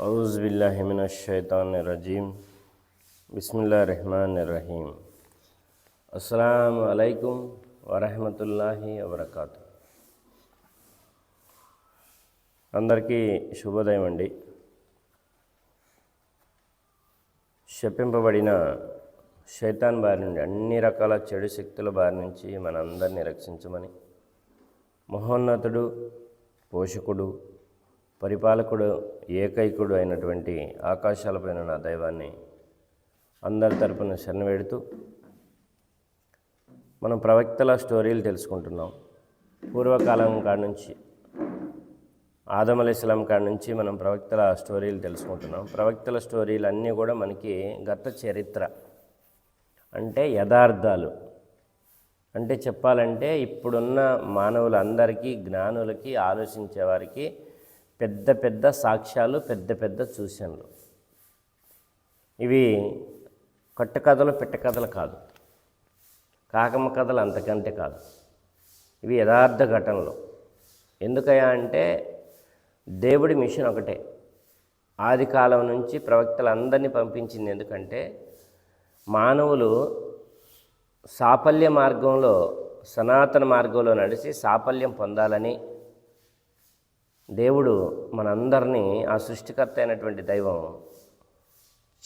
అవుజుబిల్లాహిమినషైతాన్రజీం బిస్మిల్లా రహమాన్ రహీం అస్సలం అలైకుం వరహమతుల్లాహి వబర్కాతు అందరికీ శుభోదయం అండి. శపింపబడిన శైతాన్ బారి నుండి అన్ని రకాల చెడు శక్తుల బారి నుంచి మనందరినీ రక్షించమని మహోన్నతుడు పోషకుడు పరిపాలకుడు ఏకైకుడు అయినటువంటి ఆకాశాలపైన నా దైవాన్ని అందరి తరపున శరణవేడుతూ మనం ప్రవక్తల స్టోరీలు తెలుసుకుంటున్నాం. పూర్వకాలం కాడ నుంచి ఆదం కాడ నుంచి మనం ప్రవక్తల స్టోరీలు తెలుసుకుంటున్నాం. ప్రవక్తల స్టోరీలు అన్నీ కూడా మనకి గత చరిత్ర. అంటే యథార్థాలు. అంటే చెప్పాలంటే ఇప్పుడున్న మానవులందరికీ జ్ఞానులకి ఆలోచించే వారికి పెద్ద పెద్ద సాక్ష్యాలు పెద్ద పెద్ద సూచనలు ఇవి కట్టుకథలు పెట్టకథలు కాదు. కాకమ్మ కథలు అంతకంటే కాదు. ఇవి యథార్థ ఘటనలు. ఎందుకయా అంటే దేవుడి మిషన్ ఒకటే. ఆది కాలం నుంచి ప్రవక్తలందరినీ పంపించింది ఎందుకంటే మానవులు సాఫల్య మార్గంలో సనాతన మార్గంలో నడిచి సాఫల్యం పొందాలని దేవుడు మనందరినీ ఆ సృష్టికర్త అయినటువంటి దైవం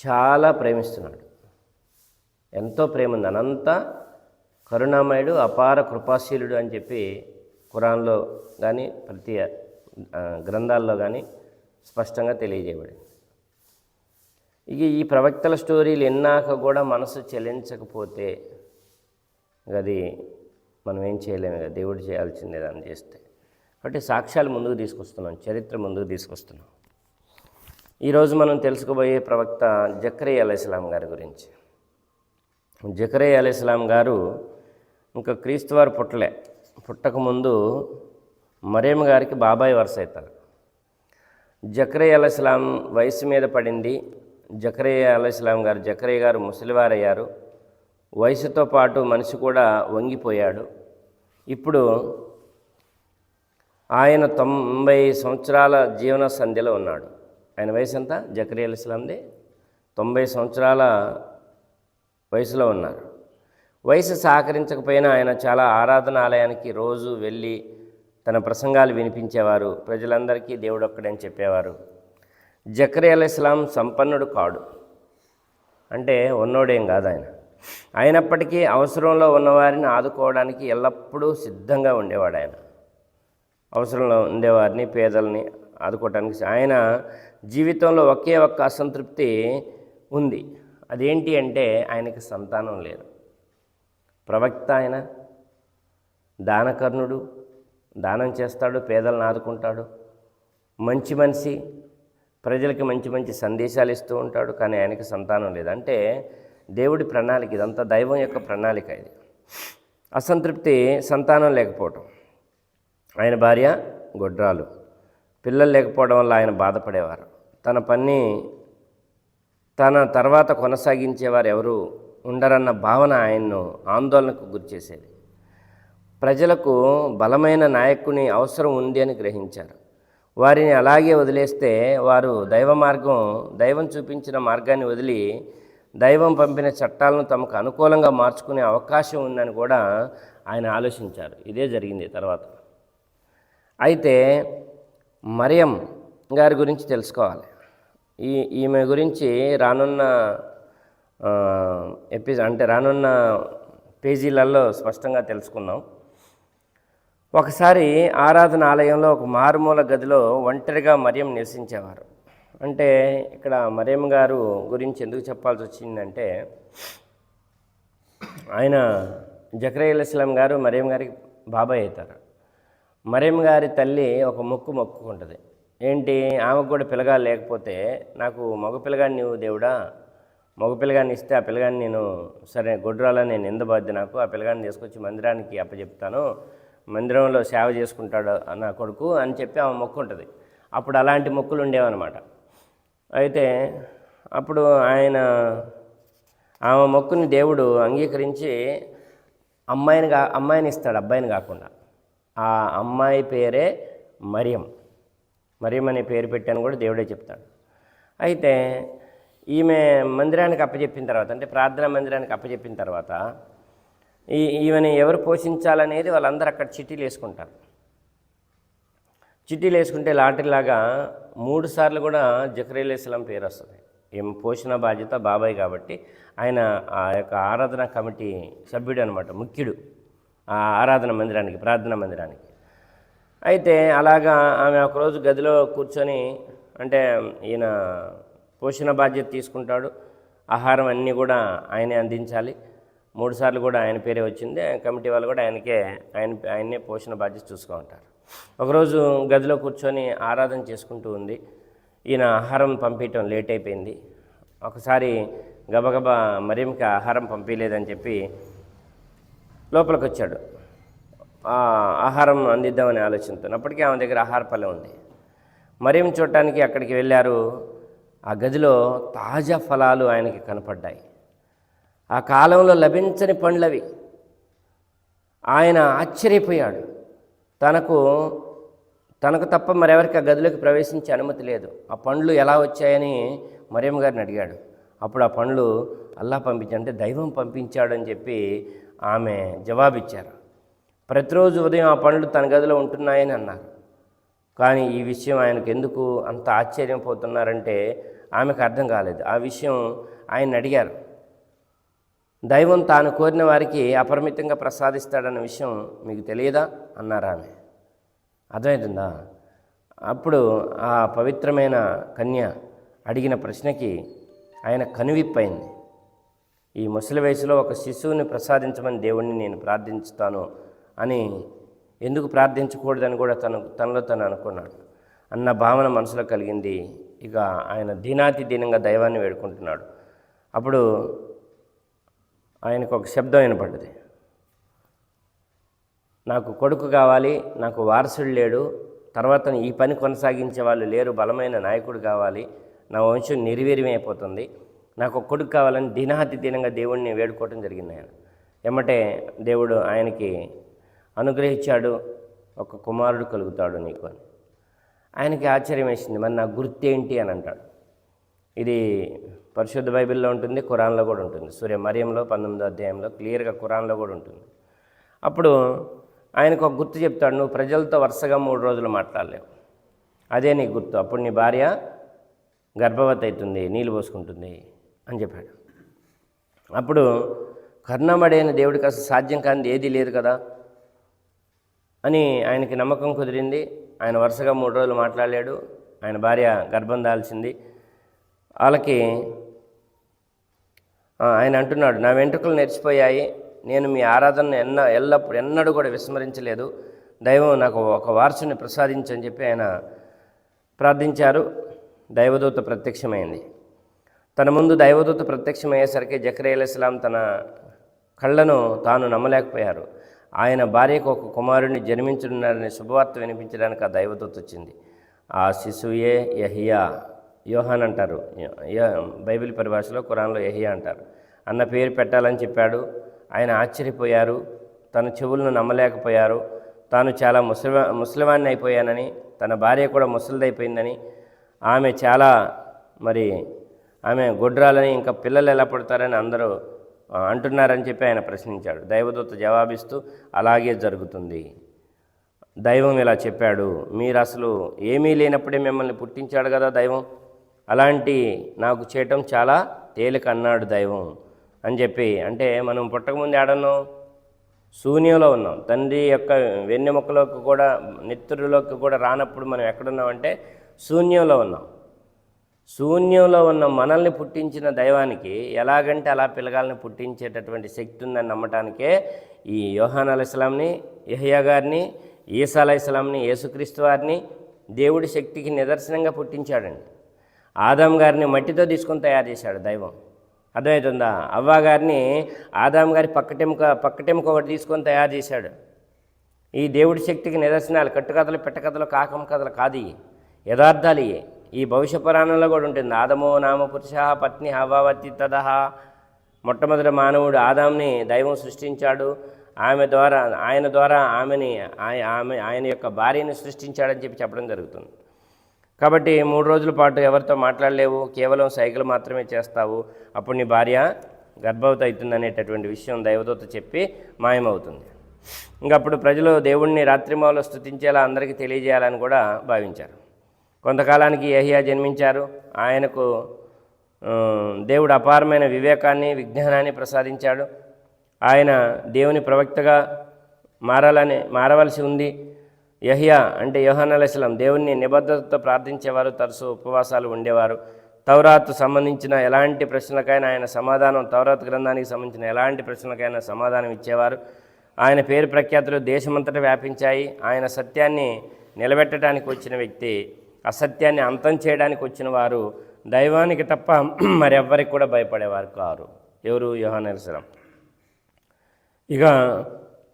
చాలా ప్రేమిస్తున్నాడు. ఎంతో ప్రేమ ఉంది అనంత కరుణామయుడు అపార కృపాశీలుడు అని చెప్పి ఖురాన్లో కానీ ప్రతి గ్రంథాల్లో కానీ స్పష్టంగా తెలియజేయబడింది. ఇక ఈ ప్రవక్తల స్టోరీలు ఎన్నాక కూడా మనసు చెల్లించకపోతే అది మనం ఏం చేయలేము కదా దేవుడు చేయాల్సిందే దాన్ని చేస్తే. కాబట్టి సాక్ష్యాలు ముందుకు తీసుకొస్తున్నాం చరిత్ర ముందుకు తీసుకొస్తున్నాం. ఈరోజు మనం తెలుసుకోబోయే ప్రవక్త జక్రీ అలైస్లాం గారి గురించి. జకరే అలీస్లాం గారు ఇంకా క్రీస్తువారు పుట్టలే. పుట్టకముందు మరేమ గారికి బాబాయ్ వరుస అవుతారు. జకరే అలీస్లాం వయసు మీద పడింది. జకరే అలీస్లాం గారు జకరే గారు ముసలివారయ్యారు. వయసుతో పాటు మనిషి కూడా వంగిపోయాడు. ఇప్పుడు ఆయన తొంభై సంవత్సరాల జీవన సంధ్యలో ఉన్నాడు. ఆయన వయసు ఎంత? జకరీ అలీస్లాంది తొంభై సంవత్సరాల వయసులో ఉన్నారు. వయసు సహకరించకపోయినా ఆయన చాలా ఆరాధనాలయానికి రోజు వెళ్ళి తన ప్రసంగాలు వినిపించేవారు. ప్రజలందరికీ దేవుడు ఒక్కడని చెప్పేవారు. జకరి ఇస్లాం సంపన్నుడు కాడు. అంటే ఉన్నోడేం కాదు ఆయన. అయినప్పటికీ అవసరంలో ఉన్నవారిని ఆదుకోవడానికి ఎల్లప్పుడూ సిద్ధంగా ఉండేవాడు ఆయన. అవసరంలో ఉండేవారిని పేదల్ని ఆదుకోవటానికి ఆయన జీవితంలో ఒకే ఒక్క అసంతృప్తి ఉంది. అదేంటి అంటే ఆయనకి సంతానం లేదు. ప్రవక్త ఆయన దానకర్ణుడు దానం చేస్తాడు పేదలను ఆదుకుంటాడు. మంచి మనిషి ప్రజలకి మంచి మంచి సందేశాలు ఇస్తూ ఉంటాడు కానీ ఆయనకి సంతానం లేదు. అంటే దేవుడి ప్రణాళిక ఇదంతా దైవం యొక్క ప్రణాళిక ఇది. అసంతృప్తి సంతానం లేకపోవటం. ఆయన భార్య గొడ్రాలు. పిల్లలు లేకపోవడం వల్ల ఆయన బాధపడేవారు. తన పని తన తర్వాత కొనసాగించేవారు ఎవరు ఉండరన్న భావన ఆయన్ను ఆందోళనకు గురిచేసేది ప్రజలకు బలమైన నాయకుని అవసరం ఉంది అని గ్రహించారు. వారిని అలాగే వదిలేస్తే వారు దైవ మార్గం దైవం చూపించిన మార్గాన్ని వదిలి దైవం పంపిన చట్టాలను తమకు అనుకూలంగా మార్చుకునే అవకాశం ఉందని కూడా ఆయన ఆలోచించారు. ఇదే జరిగింది తర్వాత. అయితే మరియం గారి గురించి తెలుసుకోవాలి. ఈ ఈమె గురించి రానున్న ఎపిసో అంటే రానున్న పేజీలలో స్పష్టంగా తెలుసుకుందాం. ఒకసారి ఆరాధన ఆలయంలో ఒక మారుమూల గదిలో ఒంటరిగా మరియం నివసించేవారు. అంటే ఇక్కడ మరియం గారు గురించి ఎందుకు చెప్పాల్సి వచ్చిందంటే ఆయన జకరయ్య ఇస్లాం గారు మరియం గారికి బాబాయ్ అవుతారు. మరియం గారి తల్లి ఒక మొక్కు మొక్కుకుంటుంది. ఏంటి? ఆమెకు కూడా పిల్లగాడు లేకపోతే నాకు మగ పిల్లగాడిని నువ్వు దేవుడా? మగ పిల్లగాడిని ఇస్తే ఆ పిల్లగాడిని నేను సరే గొడ్రాలని నేను ఎందబాద్ది నాకు ఆ పిల్లగాడిని తీసుకొచ్చి మందిరానికి అప్పచెప్తాను మందిరంలో సేవ చేసుకుంటాడు నా కొడుకు అని చెప్పి ఆమె మొక్కు ఉంటుంది అప్పుడు అలాంటి మొక్కులు ఉండేవన్నమాట. అయితే అప్పుడు ఆయన ఆమె మొక్కుని దేవుడు అంగీకరించి అమ్మాయిని కా అమ్మాయిని ఇస్తాడు అబ్బాయిని కాకుండా. ఆ అమ్మాయి పేరే మరియం. మరియం అనే పేరు పెట్టాను కూడా దేవుడే చెప్తాడు. అయితే ఈమె మందిరానికి అప్పచెప్పిన తర్వాత అంటే ప్రార్థనా మందిరానికి అప్పచెప్పిన తర్వాత ఈ ఈమెని ఎవరు పోషించాలనేది వాళ్ళందరూ అక్కడ చిట్టీలు వేసుకుంటారు. చిట్టీలు వేసుకుంటే లాటరీలాగా మూడు సార్లు కూడా జకరీల్ ఇస్లాం పేరు వస్తుంది. ఏం పోషణ బాధ్యత బాబాయ్ కాబట్టి ఆయన ఆ యొక్క ఆరాధన కమిటీ సభ్యుడు అనమాట ముఖ్యుడు. ఆరాధన మందిరానికి ప్రార్థనా మందిరానికి. అయితే అలాగా ఆమె ఒకరోజు గదిలో కూర్చొని అంటే ఈయన పోషణ బాధ్యత తీసుకుంటాడు ఆహారం అన్నీ కూడా ఆయనే అందించాలి. మూడుసార్లు కూడా ఆయన పేరే వచ్చింది కమిటీ వాళ్ళు కూడా ఆయనకే ఆయన ఆయన్నే పోషణ బాధ్యత చూసుకో ఉంటారు. ఒకరోజు గదిలో కూర్చొని ఆరాధన చేసుకుంటూ ఉంది. ఈయన ఆహారం పంపించడం లేట్ అయిపోయింది. ఒకసారి గబగబా మరింక ఆహారం పంపించలేదని చెప్పి లోపలికి వచ్చాడు ఆ ఆహారం అందిద్దామనే ఆలోచనతో. అప్పటికీ ఆమె దగ్గర ఆహార పల్లె ఉంది. మరేం చూడటానికి అక్కడికి వెళ్ళారు? ఆ గదిలో తాజా ఫలాలు ఆయనకి కనపడ్డాయి. ఆ కాలంలో లభించని పండ్లవి. ఆయన ఆశ్చర్యపోయాడు. తనకు తనకు తప్ప మరెవరికి ఆ గదిలోకి ప్రవేశించే అనుమతి లేదు. ఆ పండ్లు ఎలా వచ్చాయని మరియమ్మ గారిని అడిగాడు. అప్పుడు ఆ పండ్లు అల్లా పంపించాడు అంటే దైవం పంపించాడు అని చెప్పి ఆమె జవాబిచ్చారు. ప్రతిరోజు ఉదయం ఆ పండ్లు తన గదిలో ఉంటున్నాయని అన్నారు. కానీ ఈ విషయం ఆయనకు ఎందుకు అంత ఆశ్చర్యపోతున్నారంటే ఆమెకు అర్థం కాలేదు. ఆ విషయం ఆయన అడిగారు. దైవం తాను కోరిన వారికి అపరిమితంగా ప్రసాదిస్తాడన్న విషయం మీకు తెలియదా? అన్నారు ఆమె. అర్థమవుతుందా అప్పుడు ఆ పవిత్రమైన కన్య అడిగిన ప్రశ్నకి ఆయన కనువిప్పైంది ఈ ముసలి వయసులో ఒక శిశువుని ప్రసాదించమని దేవుణ్ణి నేను ప్రార్థించుతాను అని ఎందుకు ప్రార్థించకూడదని కూడా తను తనలో తను అనుకున్నాడు. అన్న భావన మనసులో కలిగింది. ఇక ఆయన దీనాతి దీనంగా దైవాన్ని వేడుకుంటున్నాడు. అప్పుడు ఆయనకు ఒక శబ్దం వినపడ్డది. నాకు కొడుకు కావాలి నాకు వారసుడు లేడు తర్వాత ఈ పని కొనసాగించే వాళ్ళు లేరు బలమైన నాయకుడు కావాలి నా వంశం నిర్వీర్యమైపోతుంది. నాకు ఒక కొడుకు కావాలని దినాతి దినంగా దేవుణ్ణి వేడుకోవటం జరిగింది ఆయన. ఎమ్మటే దేవుడు ఆయనకి అనుగ్రహించాడు ఒక కుమారుడు కలుగుతాడు నీకు అని. ఆయనకి ఆశ్చర్యం వేసింది మరి నా గుర్తేంటి అని అంటాడు. ఇది పరిశుద్ధ బైబిల్లో ఉంటుంది ఖురాన్లో కూడా ఉంటుంది. సూర్య మరియంలో పంతొమ్మిదో అధ్యాయంలో క్లియర్గా ఖురాన్లో కూడా ఉంటుంది. అప్పుడు ఆయనకు ఒక గుర్తు చెప్తాడు నువ్వు ప్రజలతో వరుసగా మూడు రోజులు మాట్లాడలేవు. అదే నీ గుర్తు. అప్పుడు నీ భార్య గర్భవతి అవుతుంది నీళ్ళు పోసుకుంటుంది. అని చెప్పాడు. అప్పుడు కర్ణమడైన దేవుడికి అసలు సాధ్యం కానిది ఏదీ లేదు కదా అని ఆయనకి నమ్మకం కుదిరింది. ఆయన వరుసగా మూడు రోజులు మాట్లాడలేడు. ఆయన భార్య గర్భం దాల్చింది. వాళ్ళకి ఆయన అంటున్నాడు నా వెంట్రుకలు నెరిచిపోయాయి నేను మీ ఆరాధనను ఎన్న ఎల్లప్పుడు ఎన్నడూ కూడా విస్మరించలేదు. దైవం నాకు ఒక వారసుని ప్రసాదించని చెప్పి ఆయన ప్రార్థించారు. దైవదూత ప్రత్యక్షమైంది. తన ముందు దైవదూత ప్రత్యక్షమయ్యేసరికి జకరియల్ ఇస్లాం తన కళ్ళను తాను నమ్మలేకపోయారు. ఆయన భార్యకు ఒక కుమారుడిని జన్మించనున్నారనే శుభవార్త వినిపించడానికి ఆ దైవదూత వచ్చింది. ఆ శిశువే యహియా యోహాన్ అంటారు. య- బైబిల్ పరిభాషలో ఖురాన్లో యహియా అంటారు. అన్న పేరు పెట్టాలని చెప్పాడు. ఆయన ఆశ్చర్యపోయారు. తన చెవులను నమ్మలేకపోయారు. తాను చాలా ముసలివా ముసలివాణ్ణి అయిపోయానని తన భార్య కూడా ముసలిదైపోయిందని ఆమె చాలా మరి ఆమె గొడ్రాలని ఇంకా పిల్లలు ఎలా పుడతారని అందరూ అంటున్నారని చెప్పి ఆయన ప్రశ్నించాడు. దైవదూత జవాబిస్తూ అలాగే జరుగుతుంది. దైవం ఇలా చెప్పాడు. మీరు అసలు ఏమీ లేనప్పుడే మిమ్మల్ని పుట్టించాడు కదా దైవం? అలాంటి నాకు చేయటం చాలా తేలిక అన్నాడు దైవం. అని చెప్పి అంటే మనం పుట్టకముందు ఏడన్నాం శూన్యంలో ఉన్నాం. తండ్రి యొక్క వెన్నెముకలోకి కూడా నెత్తురులోకి కూడా రానప్పుడు మనం ఎక్కడున్నామంటే శూన్యంలో ఉన్నాం. శూన్యంలో ఉన్న మనల్ని పుట్టించిన దైవానికి ఎలాగంటే అలా పిల్లగాల్ని పుట్టించేటటువంటి శక్తి ఉందని నమ్మటానికే ఈ యోహాన్ అలైస్లాంని యహ్యా గారిని ఈసా అలైస్లాంని యేసుక్రీస్తు వారిని దేవుడి శక్తికి నిదర్శనంగా పుట్టించాడండి. ఆదాం గారిని మట్టితో తీసుకొని తయారు చేశాడు దైవం. అర్థమవుతుందా? అవ్వ గారిని ఆదాం గారి పక్కటెముక పక్కటెముక ఒకటి తీసుకొని తయారు చేశాడు. ఈ దేవుడి శక్తికి నిదర్శనాలు కట్టుకథలు పెట్టకథలు కాకం కథలు కాదు యథార్థాలు ఇవి. ఈ భవిష్య పురాణంలో కూడా ఉంటుంది. ఆదమో నామ పురుష పత్ని హవావతి తదహ మొట్టమొదటి మానవుడు ఆదాంని దైవం సృష్టించాడు. ఆమె ద్వారా ఆయన ద్వారా ఆమెని ఆమె ఆయన యొక్క భార్యని సృష్టించాడని చెప్పి చెప్పడం జరుగుతుంది. కాబట్టి మూడు రోజుల పాటు ఎవరితో మాట్లాడలేవు. కేవలం సైకిల్ మాత్రమే చేస్తావు. అప్పుడు నీ భార్య గర్భవతి అవుతుంది అనేటటువంటి విషయం దైవదూత చెప్పి మాయమవుతుంది. ఇంకప్పుడు ప్రజలు దేవుణ్ణి రాత్రిమాలో స్థుతించేలా అందరికీ తెలియజేయాలని కూడా భావించారు. కొంతకాలానికి ఏహియా జన్మించారు. ఆయనకు దేవుడు అపారమైన వివేకాన్ని విజ్ఞానాన్ని ప్రసాదించాడు. ఆయన దేవుని ప్రవక్తగా మారాలని మారవలసి ఉంది. యహియా అంటే యోహాన్ అలైస్లాం దేవుణ్ణి నిబద్ధతతో ప్రార్థించేవారు తరచు ఉపవాసాలు ఉండేవారు. తౌరాత్ సంబంధించిన ఎలాంటి ప్రశ్నలకైనా ఆయన సమాధానం తౌరాత్ గ్రంథానికి సంబంధించిన ఎలాంటి ప్రశ్నలకైనా సమాధానం ఇచ్చేవారు. ఆయన పేరు ప్రఖ్యాతులు దేశమంతటా వ్యాపించాయి. ఆయన సత్యాన్ని నిలబెట్టడానికి వచ్చిన వ్యక్తి అసత్యాన్ని అంతం చేయడానికి వచ్చిన వారు దైవానికి తప్ప మరెవ్వరికి కూడా భయపడేవారు కారు. ఎవరు? యోహాన్ ఇక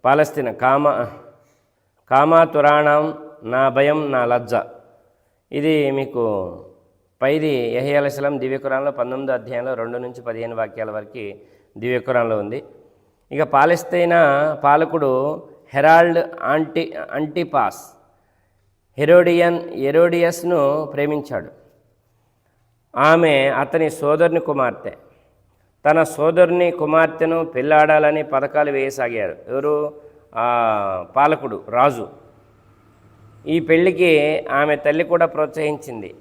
పాలస్తీనా కామ కామాతురాణం నా భయం నా లజ్జ. ఇది మీకు పైది యహయాలసలం దివ్యకురాన్లో పంతొమ్మిదో అధ్యాయంలో రెండు నుంచి పదిహేను వాక్యాల వరకు దివ్యకురాన్లో ఉంది. ఇక పాలస్తీనా పాలకుడు హెరాల్డ్ ఆంటీ అంటిపాస్. హెరోడియన్ హెరోడియస్ను ప్రేమించాడు. ఆమె అతని సోదరుని కుమార్తె. తన సోదరుని కుమార్తెను పెళ్ళాడాలని పథకాలు వేయసాగారు. ఎవరు? పాలకుడు రాజు. ఈ పెళ్ళికి ఆమె తల్లి కూడా ప్రోత్సహించింది.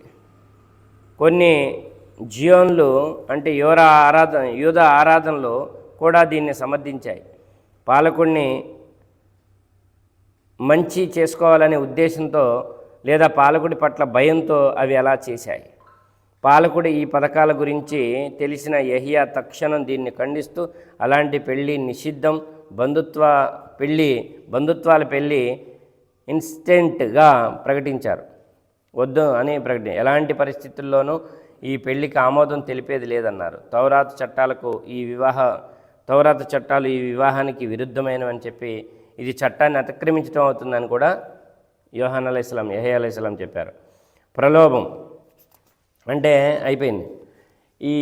కొన్ని జియోన్లు అంటే యువరా ఆరాధన యూద ఆరాధనలు కూడా దీన్ని సమర్థించాయి. పాలకుడిని మంచి చేసుకోవాలనే ఉద్దేశంతో లేదా పాలకుడి పట్ల భయంతో అవి అలా చేశాయి. పాలకుడి ఈ పథకాల గురించి తెలిసిన యహియా తక్షణం దీన్ని ఖండిస్తూ అలాంటి పెళ్ళి నిషిద్ధం. బంధుత్వ పెళ్ళి బంధుత్వాల పెళ్ళి ఇన్స్టెంట్గా ప్రకటించారు. వద్దు అని ప్రకటి ఎలాంటి పరిస్థితుల్లోనూ ఈ పెళ్ళికి ఆమోదం తెలిపేది లేదన్నారు. తౌరాత చట్టాలకు ఈ వివాహ తౌరాత చట్టాలు ఈ వివాహానికి విరుద్ధమైనవని చెప్పి ఇది చట్టాన్ని అతిక్రమించడం అవుతుందని కూడా యోహాన్ అలైస్లాం యహే అలైస్లాం చెప్పారు. ప్రలోభం అంటే అయిపోయింది. ఈ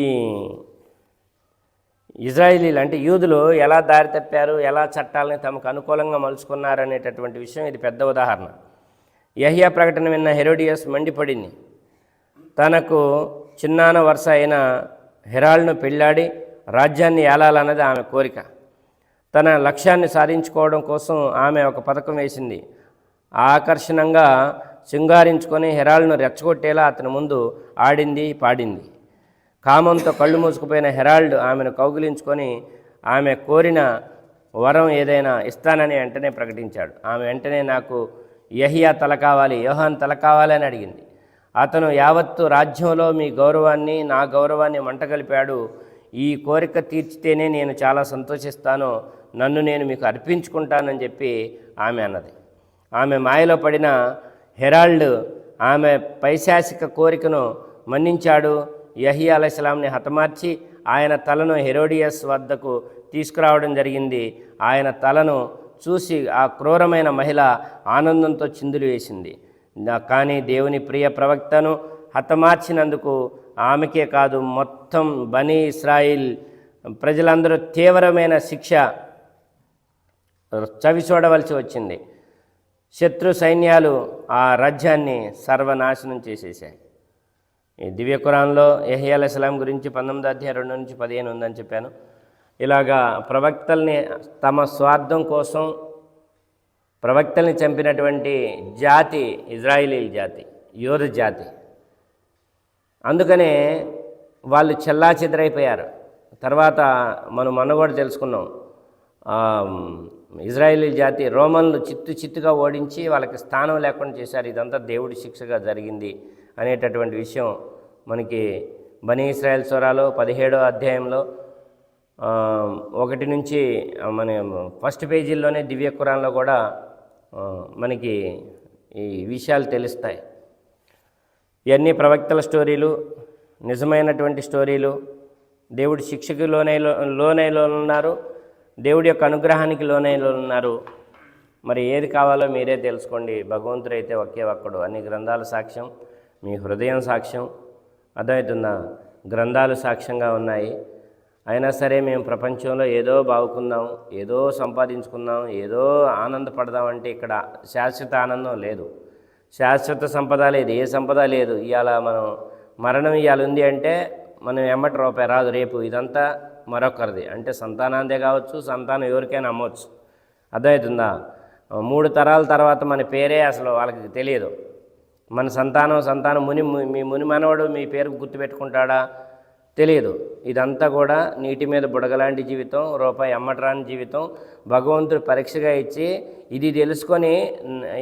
ఇజ్రాయిలీలు అంటే యూదులు ఎలా దారి తప్పారు ఎలా చట్టాలని తమకు అనుకూలంగా మలుచుకున్నారు అనేటటువంటి విషయం ఇది పెద్ద ఉదాహరణ. యహియా ప్రకటన విన్న హెరోడియస్ మండిపడింది. తనకు చిన్నాన వరుస అయిన హెరాల్డ్ను పెళ్ళాడి రాజ్యాన్ని ఏలాలన్నది ఆమె కోరిక. తన లక్ష్యాన్ని సాధించుకోవడం కోసం ఆమె ఒక పథకం వేసింది. ఆకర్షణంగా శృంగారించుకొని హెరాల్డ్ను రెచ్చగొట్టేలా అతని ముందు ఆడింది పాడింది. కామంతో కళ్ళు మూసుకుపోయిన హెరాల్డ్ ఆమెను కౌగిలించుకొని ఆమె కోరిన వరం ఏదైనా ఇస్తానని వెంటనే ప్రకటించాడు. ఆమె వెంటనే నాకు యహియా తల కావాలి యోహాన్ తల కావాలి అని అడిగింది. అతను యావత్తు రాజ్యంలో మీ గౌరవాన్ని నా గౌరవాన్ని మంటగలిపాడు ఈ కోరిక తీర్చితేనే నేను చాలా సంతోషిస్తాను. నన్ను నేను మీకు అర్పించుకుంటానని చెప్పి ఆమె అన్నది. ఆమె మాయలో పడిన హెరాల్డ్ ఆమె పైశాసిక కోరికను మన్నించాడు. యహీ అలైస్లాంని హతమార్చి ఆయన తలను హెరోడియస్ వద్దకు తీసుకురావడం జరిగింది. ఆయన తలను చూసి ఆ క్రూరమైన మహిళ ఆనందంతో చిందులు వేసింది. కానీ దేవుని ప్రియ ప్రవక్తను హతమార్చినందుకు ఆమెకే కాదు మొత్తం బనీ ఇస్రాయిల్ ప్రజలందరూ తీవ్రమైన శిక్ష చవి చూడవలసి వచ్చింది. శత్రు సైన్యాలు ఆ రాజ్యాన్ని సర్వనాశనం చేసేసాయి ఈ దివ్య కురాన్లో ఎహి అలైస్లాం గురించి పంతొమ్మిది అధ్యాయ రెండు నుంచి పదిహేను ఉందని చెప్పాను. ఇలాగా ప్రవక్తల్ని తమ స్వార్థం కోసం ప్రవక్తల్ని చంపినటువంటి జాతి ఇజ్రాయిలీల జాతి యోధ జాతి. అందుకనే వాళ్ళు చెల్లా చెదరైపోయారు తర్వాత మనం మొన్న కూడా తెలుసుకున్నాం. ఇజ్రాయేలీ జాతి రోమన్లు చిత్తు చిత్తుగా ఓడించి వాళ్ళకి స్థానం లేకుండా చేశారు. ఇదంతా దేవుడి శిక్షగా జరిగింది అనేటటువంటి విషయం మనకి బనీ ఇస్రాయల్ స్వరాలు పదిహేడో అధ్యాయంలో ఒకటి నుంచి మన ఫస్ట్ పేజీల్లోనే దివ్య కురాన్లో కూడా మనకి ఈ విషయాలు తెలుస్తాయి. ఇవన్నీ ప్రవక్తల స్టోరీలు నిజమైనటువంటి స్టోరీలు దేవుడి శిక్షకు లోనైలో లోనైలో ఉన్నారు దేవుడి యొక్క అనుగ్రహానికి లోనై ఉన్నారు. మరి ఏది కావాలో మీరే తెలుసుకోండి. భగవంతుడు అయితే ఒకే ఒక్కడు. అన్ని గ్రంథాల సాక్ష్యం మీ హృదయం సాక్ష్యం అర్థమవుతుందా? గ్రంథాలు సాక్ష్యంగా ఉన్నాయి. అయినా సరే మేము ప్రపంచంలో ఏదో బాగుకుందాం ఏదో సంపాదించుకుందాం ఏదో ఆనందపడదాం అంటే ఇక్కడ శాశ్వత ఆనందం లేదు. శాశ్వత సంపద లేదు. ఏ సంపద లేదు. ఇవాళ మనం మరణం ఇవాళ ఉంది అంటే మనం ఎమ్మటి రూపాయి రాదు. రేపు ఇదంతా మరొకరిది. అంటే సంతానాందే కావచ్చు సంతానం ఎవరికైనా అమ్మవచ్చు అర్థమవుతుందా? మూడు తరాల తర్వాత మన పేరే అసలు వాళ్ళకి తెలియదు. మన సంతానం సంతానం ముని మీ ముని మనవడు మీ పేరు గుర్తుపెట్టుకుంటాడా తెలియదు. ఇదంతా కూడా నీటి మీద బుడగలాంటి జీవితం రూపాయి అమ్మటరాని జీవితం. భగవంతుడు పరీక్షగా ఇచ్చి ఇది తెలుసుకొని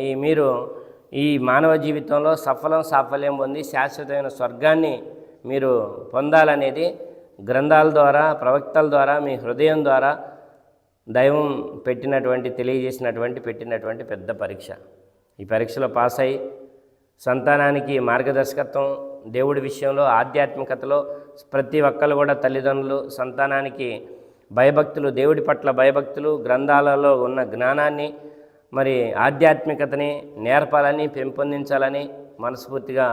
ఈ మీరు ఈ మానవ జీవితంలో సఫలం సాఫల్యం పొంది శాశ్వతమైన స్వర్గాన్ని మీరు పొందాలనేది గ్రంథాల ద్వారా ప్రవక్తల ద్వారా మీ హృదయం ద్వారా దైవం పెట్టినటువంటి తెలియజేసినటువంటి పెట్టినటువంటి పెద్ద పరీక్ష. ఈ పరీక్షలో పాస్ అయి సంతానానికి మార్గదర్శకత్వం దేవుడి విషయంలో ఆధ్యాత్మికతలో ప్రతి ఒక్కరు కూడా తల్లిదండ్రులు సంతానానికి భయభక్తులు దేవుడి పట్ల భయభక్తులు గ్రంథాలలో ఉన్న జ్ఞానాన్ని మరి ఆధ్యాత్మికతని నేర్పాలని పెంపొందించాలని మనస్ఫూర్తిగా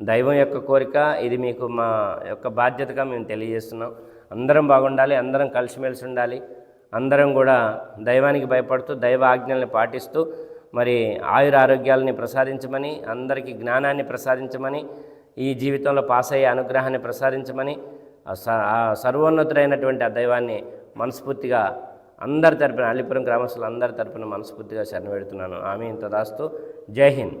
దైవం యొక్క కోరిక ఇది మీకు మా యొక్క బాధ్యతగా మేము తెలియజేస్తున్నాం. అందరం బాగుండాలి అందరం కలిసిమెలిసి ఉండాలి. అందరం కూడా దైవానికి భయపడుతూ దైవ ఆజ్ఞల్ని పాటిస్తూ మరి ఆయుర ఆరోగ్యాలని ప్రసాదించమని అందరికీ జ్ఞానాన్ని ప్రసాదించమని ఈ జీవితంలో పాస్ అయ్యే అనుగ్రహాన్ని ప్రసాదించమని ఆ స- ఆ సర్వోన్నతుడైనటువంటి ఆ దైవాన్ని మనస్ఫూర్తిగా అందరి తరపున అల్లిపురం గ్రామస్తులు అందరి తరపున మనస్ఫూర్తిగా శరణ పెడుతున్నాను. ఆమె ఇంత దాస్తూ జై హింద్.